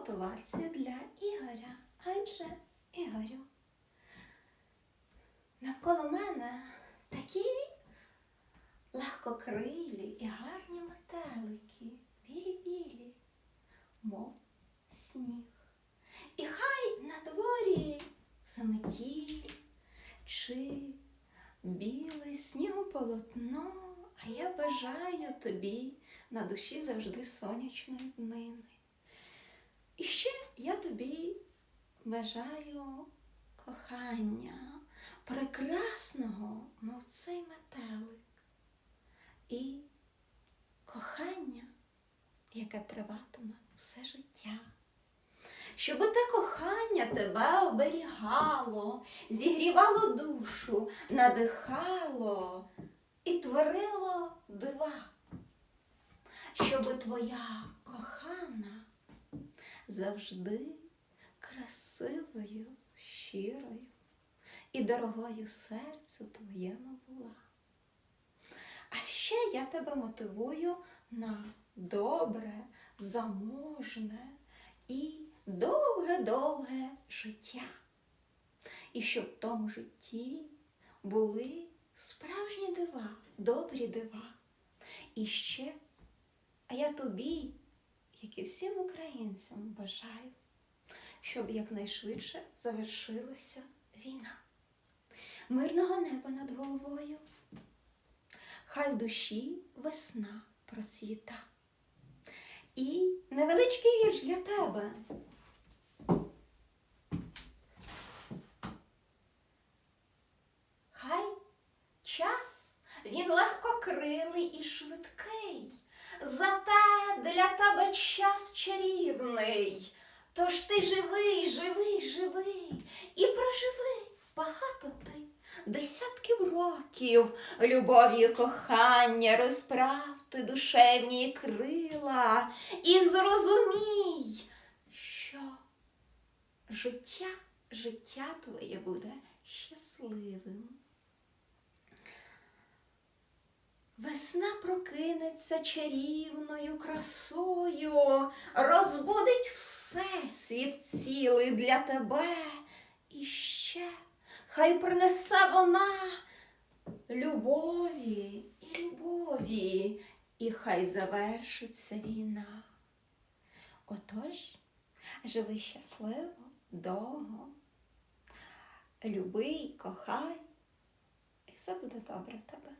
мотивація для Ігоря. Адже Ігорю. Навколо мене такі легкокрилі і гарні метелики, білі-білі, мов сніг. І хай на дворі заметіль чи біле снігу полотно, а я бажаю тобі на душі завжди сонячної днини. І ще я тобі бажаю кохання, прекрасного, мов цей метелик, і кохання, яке триватиме все життя. Щоби те кохання тебе оберігало, зігрівало душу, надихало і творило дива. Щоби твоя кохана завжди красивою, щирою і дорогою серцю твоєму була. А ще я тебе мотивую на добре, заможне і довге-довге життя. І щоб в тому житті були справжні дива, добрі дива. І ще, а я тобі, як і всім українцям, бажаю, щоб якнайшвидше завершилася війна. Мирного неба над головою. Хай в душі весна процвіта. І невеличкий вірш для тебе. Хай час він легкокрилий і швидкий, зате для тебе час чарівний. Тож ти живий, живий, живий і проживи багато ти десятків років любові кохання розправ ти душевні крила і зрозумій, що життя, життя твоє буде щасливим. Весна прокинеться чарівною красою, розбудить все світ цілий для тебе. І ще хай принесе вона любові і любові, і хай завершиться війна. Отож, живи щасливо, довго, люби, кохай, і все буде добре в тебе.